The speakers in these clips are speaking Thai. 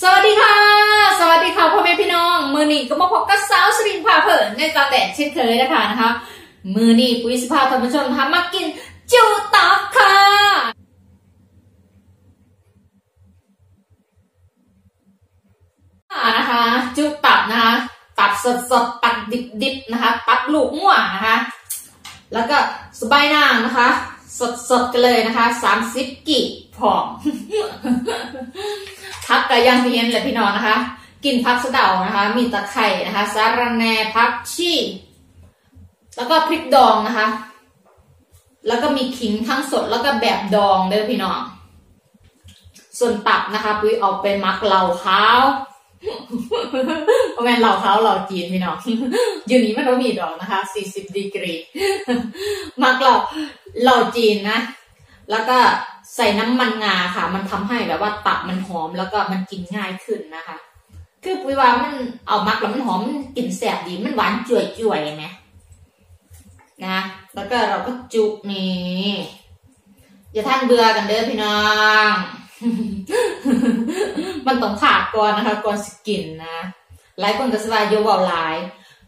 สวัสดีค่ะ สวัสดีค่ะพ่อแม่พี่น้อง มือนี้ก็มาพบกับสาวสรินพาเผินในตาแดดเช่นเคยนะคะนะคะ มือนี้ปุ้ยสภาท่านผู้ชมนะคะมากินจูตับค่ะนะคะจุตับนะคะ ตับสดสดตับดิบดิบนะคะ ตับลูกม่วนะคะ แล้วก็สบายนางนะคะ สดๆกันเลยนะคะสามสิบกิผอมพักกะยังเพียนเลยพี่น้องนะคะ กินพักสะเดานะคะ มีตะไคร่นะคะสาระแหน่พักชีแล้วก็พริกดองนะคะ แล้วก็มีขิงทั้งสดแล้วก็แบบดองเด้อพี่น้อง ส่วนตับนะคะ ปุ้ยเอาไปมักเหล่าขาว เพราะแม่นเหล่าขาเหล่าจีนพี่น้องอยู่นี้มันต้องมีดอกนะคะ40ดีกรี มักเหล่าเหล่าจีนนะ แล้วก็ใส่น้ำมันงาค่ะ มันทำให้แบบว่าตับมันหอมแล้วก็มันกินง่ายขึ้นนะคะ คือปุยว่ามันเอามักแล้วมันหอมมันกลิ่นแสบดีมันหวานจ่วยจ่วยๆไหมนะ แล้วก็เราก็จุกนี่อย่าท่านเบื่อกันเด้อพี่น้อง มันต้องขาดก่อนนะคะก่อนสกินนะหลายคนก็สบายโยเบาหลาย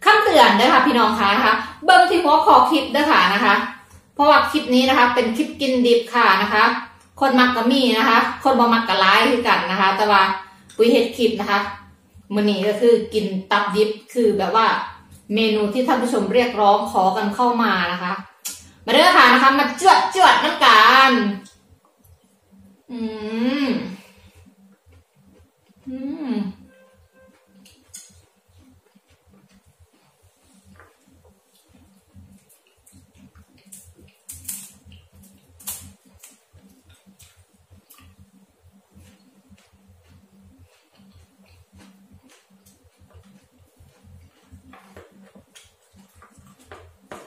คำเตือนเด้อค่ะพี่น้องคะนะคะ เบิ่งที่หัวขอคลิปด้อค่ะนะคะ เพราะว่าคลิปนี้นะคะ เป็นคลิปกินดิบค่ะนะคะ คนมักก็มีนะคะ คนบ่มักก็ร้ายคือกันนะคะ แต่ว่าปุ้ยเฮ็ดคลิปนะคะมื้อนี้ก็คือกินตับดิบคือแบบว่าเมนูที่ท่านผู้ชมเรียกร้องขอกันเข้ามานะคะ มาเด้อค่ะนะคะ มาจวดจวดน้ำกัน อืมอืม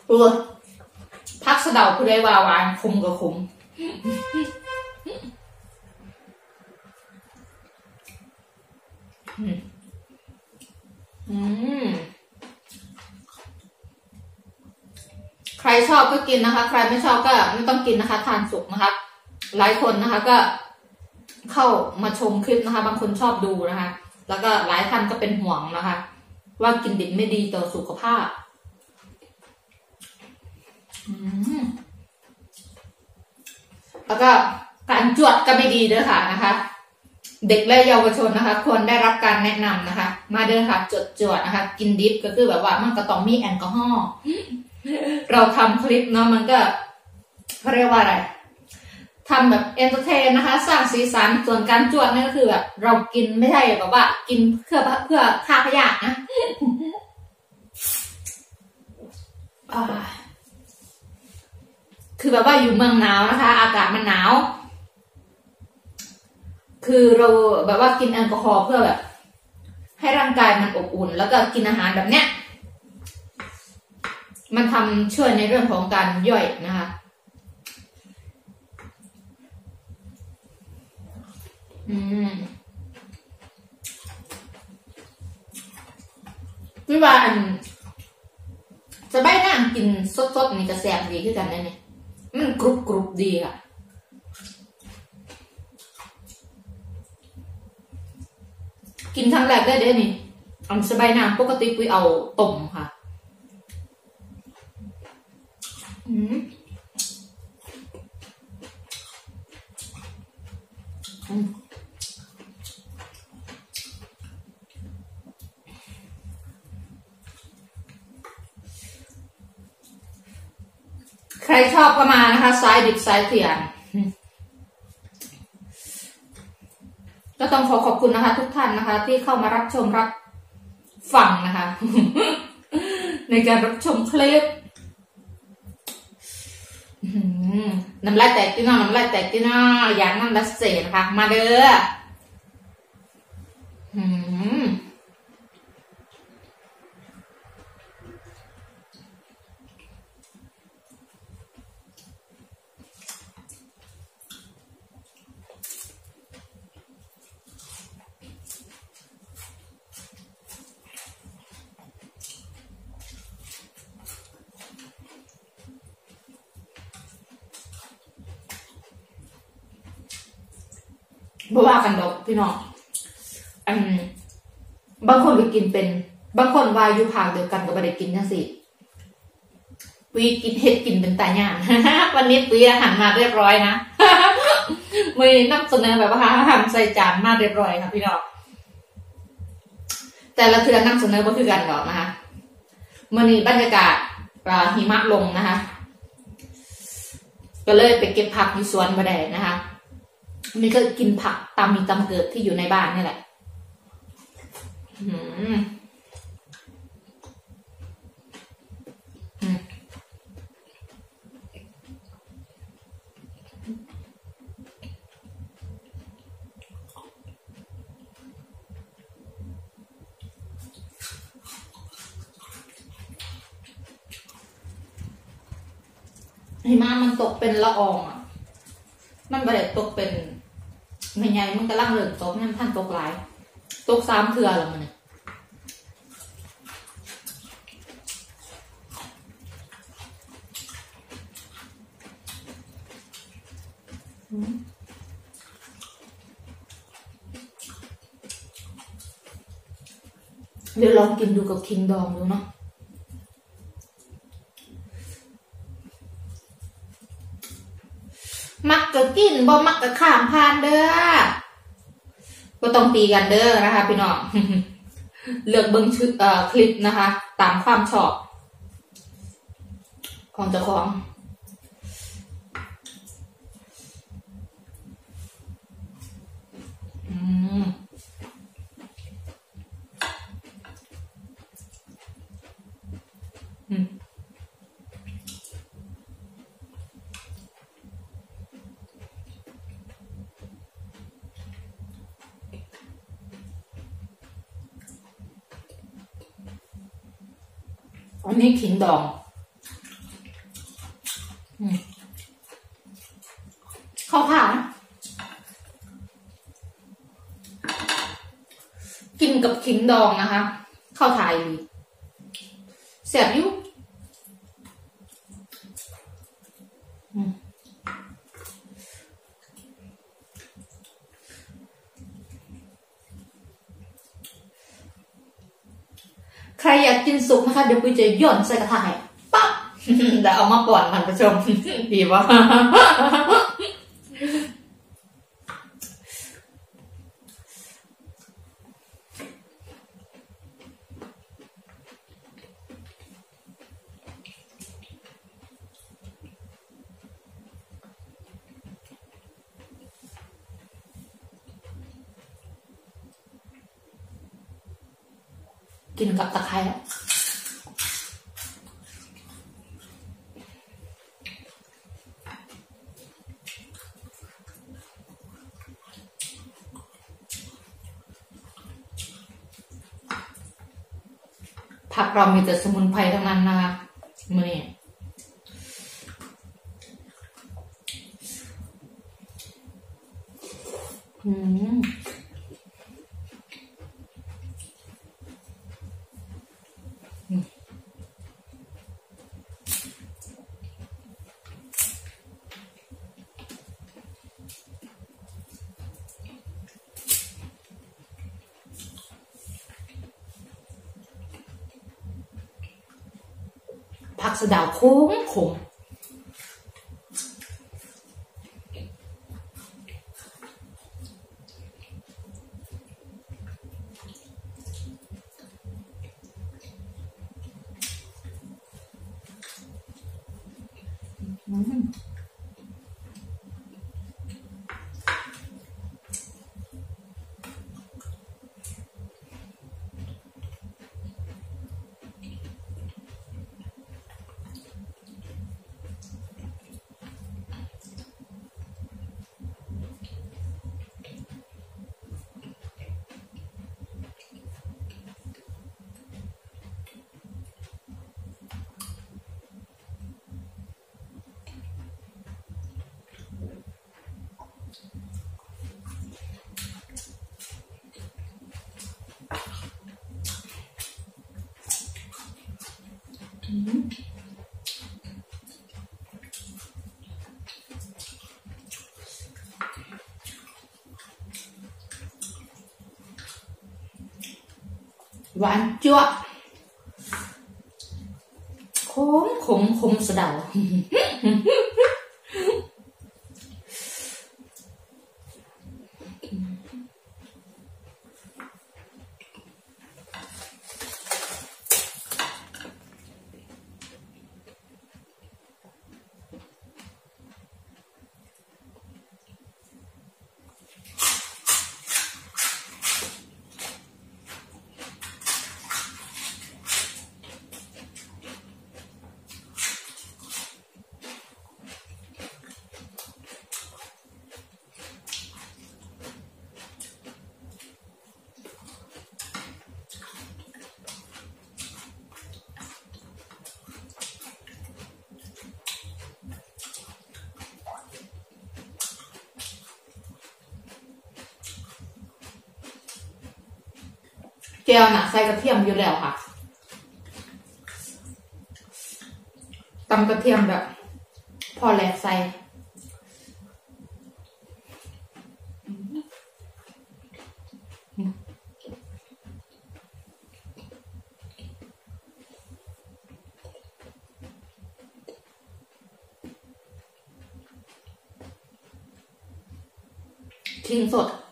เออพักสะเดาผู้ใดว่าหวานคมก็คมอืมอืมใค รชอบก็กินนะคะ ใครไม่ชอบก็ไม่ต้องกินนะคะ ทานสุกนะคะ หลายคนนะคะก็เข้ามาชมคลิปนะคะ บางคนชอบดูนะคะ แล้วก็หลายท่านก็เป็นห่วงนะคะ ว่ากินดิบไม่ดีต่อสุขภาพแล้วก็การจวดก็ไม่ดีเด้อค่ะนะคะ เด็กและเยาวชนนะคะ ควรได้รับการแนะนำนะคะ มาเด้อค่ะจวดจวดนะคะ กินดิฟก็คือแบบว่ามันก็ต้องมีแอลกอฮอล์ เราทำคลิปเนาะมันก็เขาเรียกว่าอะไรทำแบบเอนเตอร์เทนนะคะ สร้างสีสันส่วนการจวดนี่ก็คือแบบเรากินไม่ใช่แบบว่า กินเพื่อเพื่อฆ่าพยาธินะคือแบบว่าอยู่เมืองหนาวนะคะ อากาศมันหนาว คือเราแบบว่ากินแอลกอฮอล์เพื่อแบบ ให้ร่างกายมันอบอุ่น แล้วก็กินอาหารแบบเนี้ย มันทำช่วยในเรื่องของการย่อยนะคะอืมวิว่าอันจะใบนั่งกินสดๆนี่ก็แซ่บดีคือกันนะเนี่ยมันกรุบกรุบดีค่ะกินครั้งแรกได้เด้นี่อันสบายน้ำปกติปุ้ยเอาต้มค่ะ อืมอืม ใครชอบก็มานะคะซ้ายดิบซ้ายเถียนก็ต้องขอขอบคุณนะคะ ทุกท่านนะคะ ที่เข้ามารับชมรับฟังนะคะ ในการรับชมคลิป น้ำลายแตกที่น้าน้ำลายแตกที่น้าอยางน้ำรัสเซนะคะ มาเด้ออหือ บ่ว่ากันดอกพี่น้องอันบางคนก็กินเป็น บางคนวาอยุภาคเดียวกันก็ไม่ได้กินนะสิปุยกินเห็ดกินเป็นตาย่างวันนี้ปุยอาหารมาเรียบร้อยนะมือนำเสนอแบบว่าอาหารใส่จานมาเรียบร้อยค่ะพี่น้องแต่ละเทือนำเสนอก็คือกันหรอกนะคะมื่อนี้บรรยากาศหิมะลงนะคะ ก็เลยไปเก็บผักอยู่สวนมาได้นะคะ นี่ก็กินผักตามมีตามเกิดที่อยู่ในบ้านนี่แหละอืมหิมะมันตกเป็นละอองอะ มันบริตกเป็น ไม่ใหญ่มันกำลังเริ่มตกนั่นท่านตกหลายตกสามเทือแล้วมันเดี๋ยวลองกินดูกับคิงดองดูเนาะ มักก็กินบ่มักก็ข้ามผ่านเด้อก็ต้องตีกันเด้อนะคะ พี่น้องเลือกเบิ้งชื่อเอ่อคลิปนะคะ ตามความชอบ ของเจ้าของ อันนี้ขิงดองอมข้าวผัดกินกับขิงดองนะคะข้าวไทยดีแสบยุ ใครอยากกินสุกนะคะ เดี๋ยวปุ้ยจะย่อนใส่กระทะให้ปั๊บเดี๋ยวเอามาป่อนท่านผู้ชมดีวะ ตะไคร้ผักเรามีแต่สมุนไพรทั้งนั้นนะคะมือนี้อืม ผักสะเดาวโค้งขม หวานจ้วขมขมขมสะเดา จวน่ะใส่กระเทียมอยู่แล้วค่ะตำกระเทียมแบบ พอแหลกใส่ทิ้งสด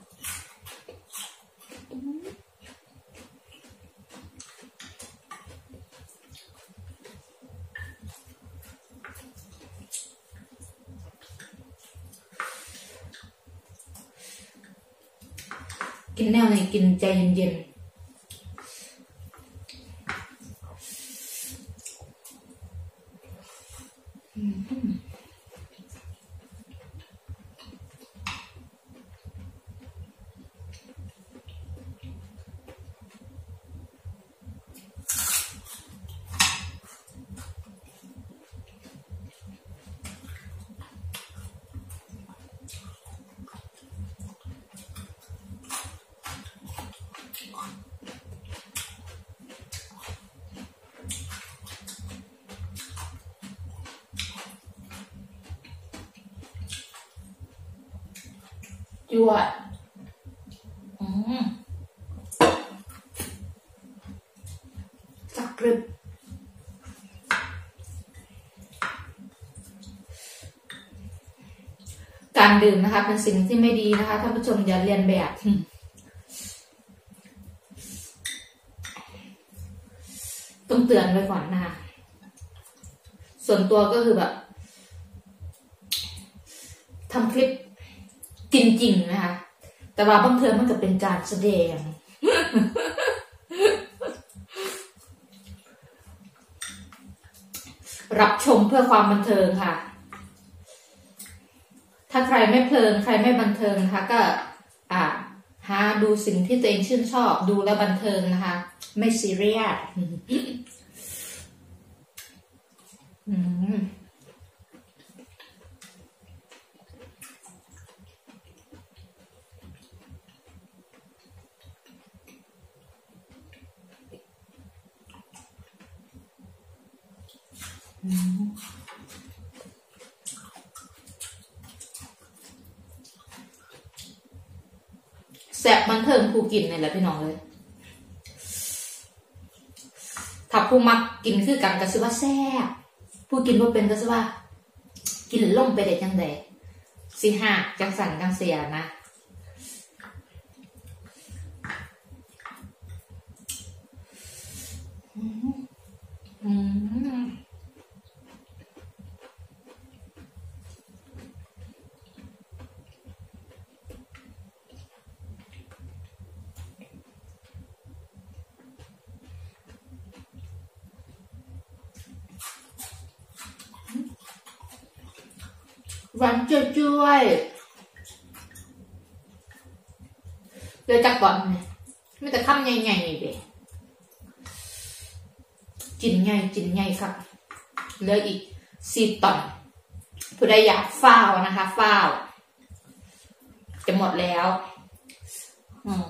กินแนวไหนกินใจเย็น ๆจวดอืมจักกรึบการดื่มนะคะ เป็นสิ่งที่ไม่ดีนะคะท่านผู้ชมอย่าเรียนแบบต้องเตือนไว้ก่อนนะคะส่วนตัวก็คือแบบทำคลิปกิน จริงนะคะ แต่ว่าบางเทอมันก็เป็นการแสดง รับชมเพื่อความบันเทิงค่ะ ถ้าใครไม่เพลินใครไม่บันเทิงนะคะก็ อ่าหาดูสิ่งที่ตัวเองชื่นชอบดูแล้วบันเทิงนะคะ ไม่ซีเรียส แสบมันเทิงผู้กินนี่แหละพี่น้องเลยถ้าผู้มักกินคือกันก็สิว่าแซ่บผู้กินว่าเป็นก็สิว่า กินล่มไปได้จังใดสิหักจังสันจังเสียนะ หวานจ้วยเดี๋ยวจักก่อนไม่แต่ข้ามใหญ่ๆเด็กินไงกินไงครับเหลืออีกสี่ตอนผู้ใดอยากฝ้าวนะคะฝ้าวจะหมดแล้ว อืม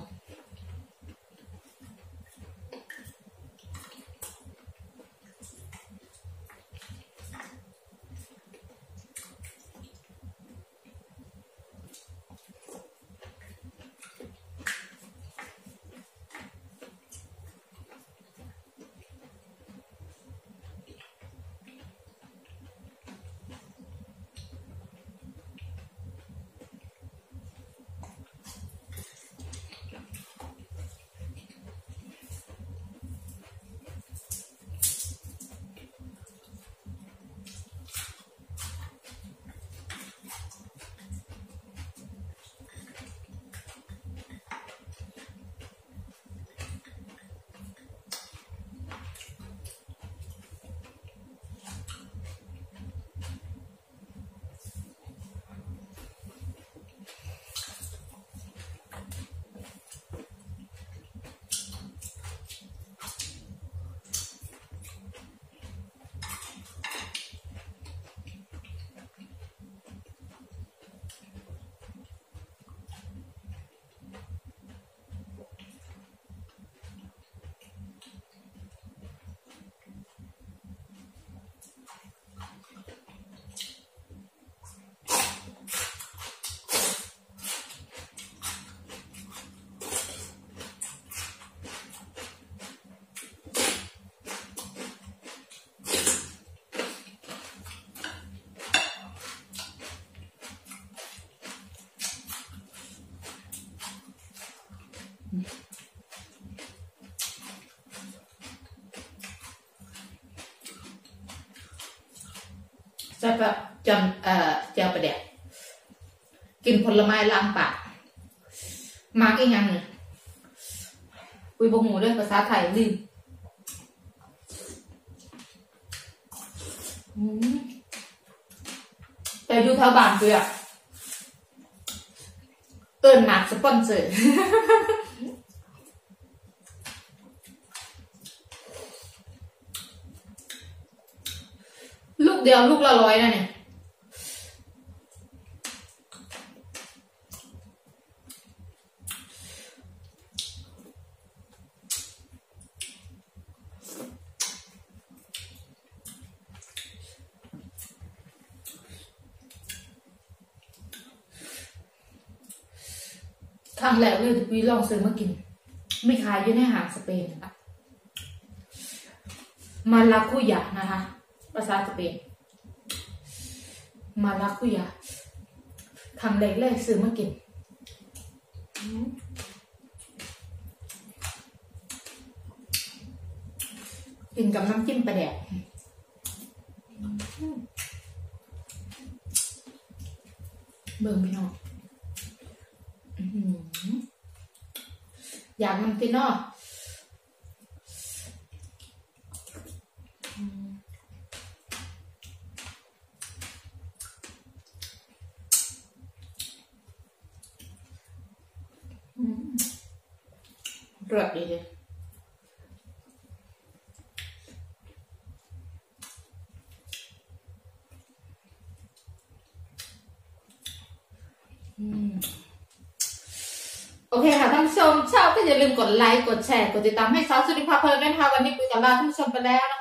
ช่ปะจนเอ่อเจียวประเดี๋ยกินผลไม้ล้างปากมากี่ยังเนี่ยคุยบงหูด้วยภาษาไทยลืมแต่อยู่แถวบ้านคืออะเอินหมากสปอนเซอร์ ลูก เดียวลูกละร้อยนะเนี่ยครั้งแรกเลยที่พี่ลองซื้อมากิน ไม่ขายอยู่ในอาหารสเปนนะคะมาลาคุยานะคะ ภาษาสเปน มาลาคุยาครั้งแรกเลยซื้อมากินกินกับน้ำจิ้มปลาแดกเบิ่งพี่น้องอยากมันกินเนาะอืมอืม เดือดดีเลยอืมโอเคค่ะท่านผู้ชมชอบก็อย่าลืมกดไลค์ กดแชร์ กดติดตามให้สาวสุริภาเพลินด้วยนะคะวันนี้คุยกับลาท่านผู้ชมไปแล้ว